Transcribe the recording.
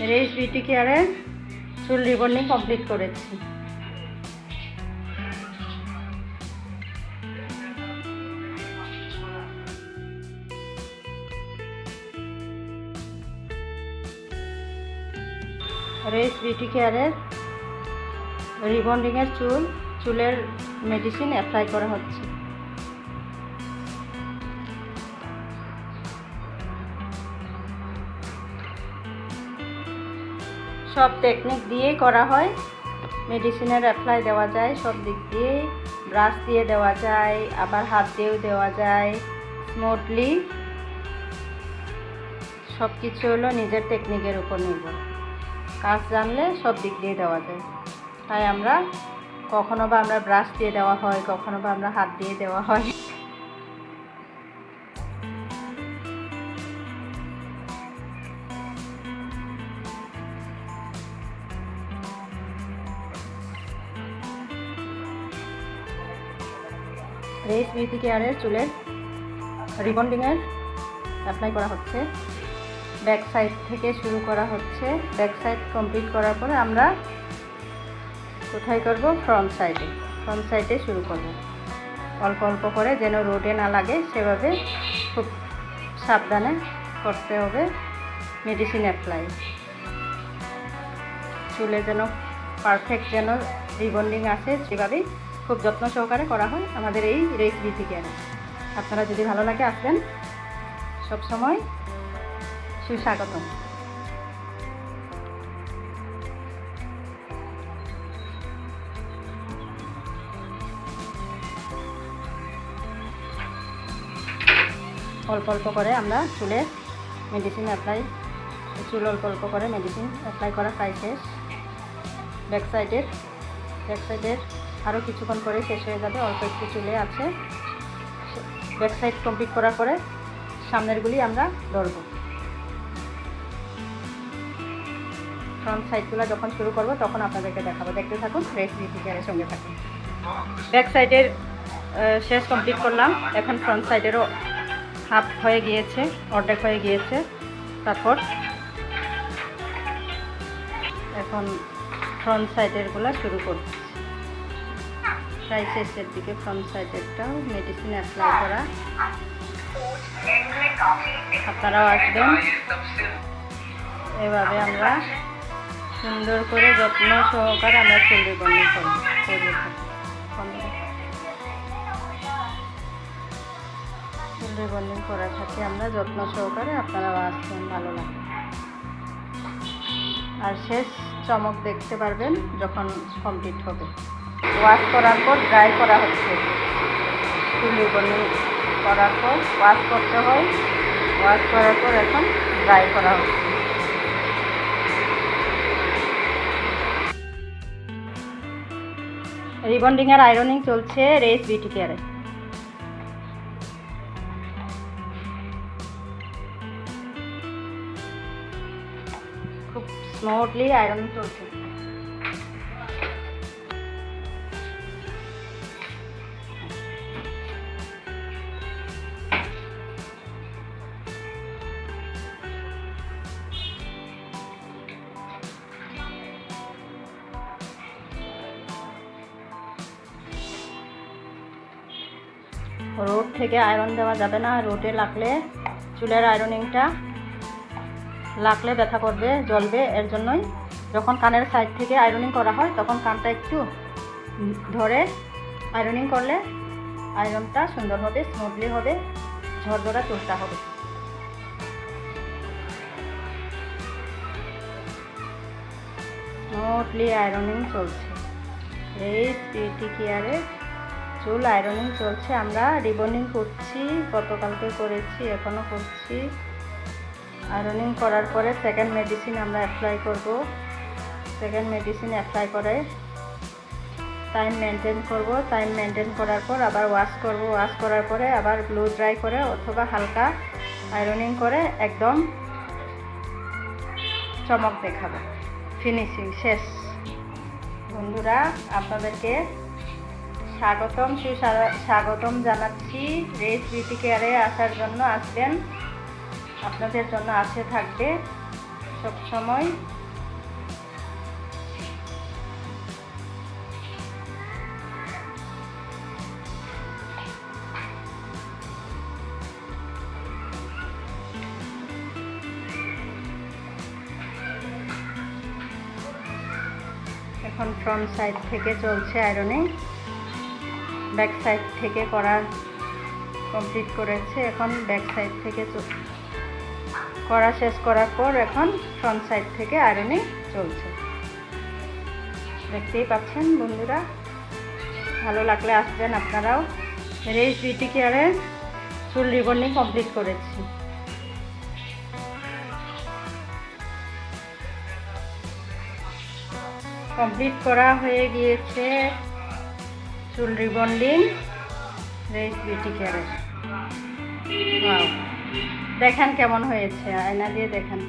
Race beauty কেয়ারে চুল rebonding complete করেছি। রেস বিউটি কেয়ারের রিবন্ডিংয়ের চুল, চুলের মেডিসিন অ্যাপ্লাই করা হচ্ছে। সব টেকনিক দিয়েই করা হয়। মেডিসিনের অ্যাপ্লাই দেওয়া যায়, সব দিক দিয়ে। ব্রাশ দিয়ে দেওয়া যায়, আবার হাত দিয়েও দেওয়া যায়। স্মুথলি সব কিছু হলো নিজের টেকনিকের উপর নির্ভর। কাজ জানলে সব দিক দিয়ে দেওয়া যায়। তাই আমরা কখনো বা আমরা ব্রাশ দিয়ে দেওয়া হয়, কখনো বা আমরা হাত দিয়ে দেওয়া হয়। রেস বিউটি কেয়ারের চুলের রিবন্ডিংয়ের অ্যাপ্লাই করা হচ্ছে। ব্যাক সাইড থেকে শুরু করা হচ্ছে। ব্যাক সাইড কমপ্লিট করার পরে আমরা কোথায় করব? ফ্রন্ট সাইডে ফ্রন্ট সাইডে শুরু করব। অল্প অল্প করে যেন রোডে না লাগে, সেভাবে খুব সাবধানে করতে হবে। মেডিসিন অ্যাপ্লাই চুলে যেন পারফেক্ট যেন রিবন্ডিং আসে, সেভাবেই খুব যত্ন সহকারে করা হয় আমাদের এই রেস বিউটি কেয়ারে আপনারা যদি ভালো লাগে আসবেন সবসময় সুস্বাগতম। অল্প অল্প করে আমরা চুলে মেডিসিন অ্যাপ্লাই চুল অল্প অল্প করে মেডিসিন অ্যাপ্লাই করা প্রায় শেষ ব্যাক সাইডের ব্যাক আরও কিছুক্ষণ পরে শেষ হয়ে যাবে। অল্প একটু চুলে আছে। ব্যাক সাইড কমপ্লিট করার পরে সামনেরগুলি আমরা ধরবো। ফ্রন্ট সাইডগুলো যখন শুরু করব, তখন আপনাদেরকে দেখাবো। দেখতে থাকুন বিউটি কেয়ারের সঙ্গে থাকুন। ব্যাক সাইডের শেষ কমপ্লিট করলাম। এখন ফ্রন্ট সাইডেরও হাফ হয়ে গিয়েছে, অর্ধেক হয়ে গিয়েছে। তারপর এখন ফ্রন্ট সাইডেরগুলো শুরু করছি প্রায় শেষের দিকে ফ্রন্ট সাইডেরটাও মেডিসিন অ্যাপ্লাই করা। আপনারাও আসবেন। এভাবে আমরা সুন্দর করে যত্ন সহকারে আমরা চুল রিবন্ডিং করব করে। থাকি চুল রিবন্ডিং করা থাকি আমরা যত্ন সহকারে আপনারাও আসবেন, ভালো লাগে আর শেষ চমক দেখতে পারবেন যখন কমপ্লিট হবে। ওয়াশ করার পর ড্রাই করা হচ্ছে। চুল রিবন্ডিং করার পর ওয়াশ করতে হয়। ওয়াশ করার পর এখন ড্রাই করা হচ্ছে। রিবন্ডিং আর আয়রনিং চলছে রেস বিউটি কেয়ারে। খুব স্মুথলি আয়রন চলছে। রোড থেকে আয়রন দেওয়া যাবে না, রোডে লাগলে চুলের আয়রনিংটা লাগলে ব্যথা করবে, জ্বলবে, এর জন্যই যখন কানের সাইড থেকে আয়রনিং করা হয় তখন কানটা একটু ধরে আয়রনিং করলে আয়রনটা সুন্দর হবে স্মুথলি হবে, ঝরঝরা চুলটা হবে। স্মুথলি আয়রনিং চলছে। এই বিউটি কেয়ারে চুল আয়রনিং চলছে। আমরা রিবনিং করছি, গতকালকে করেছি এখনও করছি। আয়রনিং করার পরে সেকেন্ড মেডিসিন আমরা অ্যাপ্লাই করব। সেকেন্ড মেডিসিন অ্যাপ্লাই করে। টাইম মেনটেন করব। টাইম মেনটেন করার পর আবার ওয়াশ করব। ওয়াশ করার পরে আবার ব্লু ড্রাই করে অথবা হালকা আয়রনিং করে একদম চমক দেখাবো। ফিনিশিং শেষ। বন্ধুরা, আপনাদেরকে স্বাগতম সুস্বাগতম জানাচ্ছি। রেস বিউটি কেয়ারে আসার জন্য আসবেন। আপনাদের জন্য আসে থাকবে সব সময়। এখন ফ্রন্ট সাইড থেকে চলছে আয়রনিং ব্যাক সাইড থেকে করার কমপ্লিট করেছে। এখন ব্যাক সাইড থেকে করা শেষ করার পর এখন ফ্রন্ট সাইড থেকে আয়রনিং চলছে। দেখতেই পাচ্ছেন বন্ধুরা, ভালো লাগলে আসবেন আপনারাও। রেস বিউটি কেয়ারে চুল রিবন্ডিং কমপ্লিট করেছি। কমপ্লিট করা হয়ে গিয়েছে। চুল রিবন্ডিং রেস বিউটি কেয়ারের দেখেন কেমন হয়েছে আয়না দিয়ে দেখেন।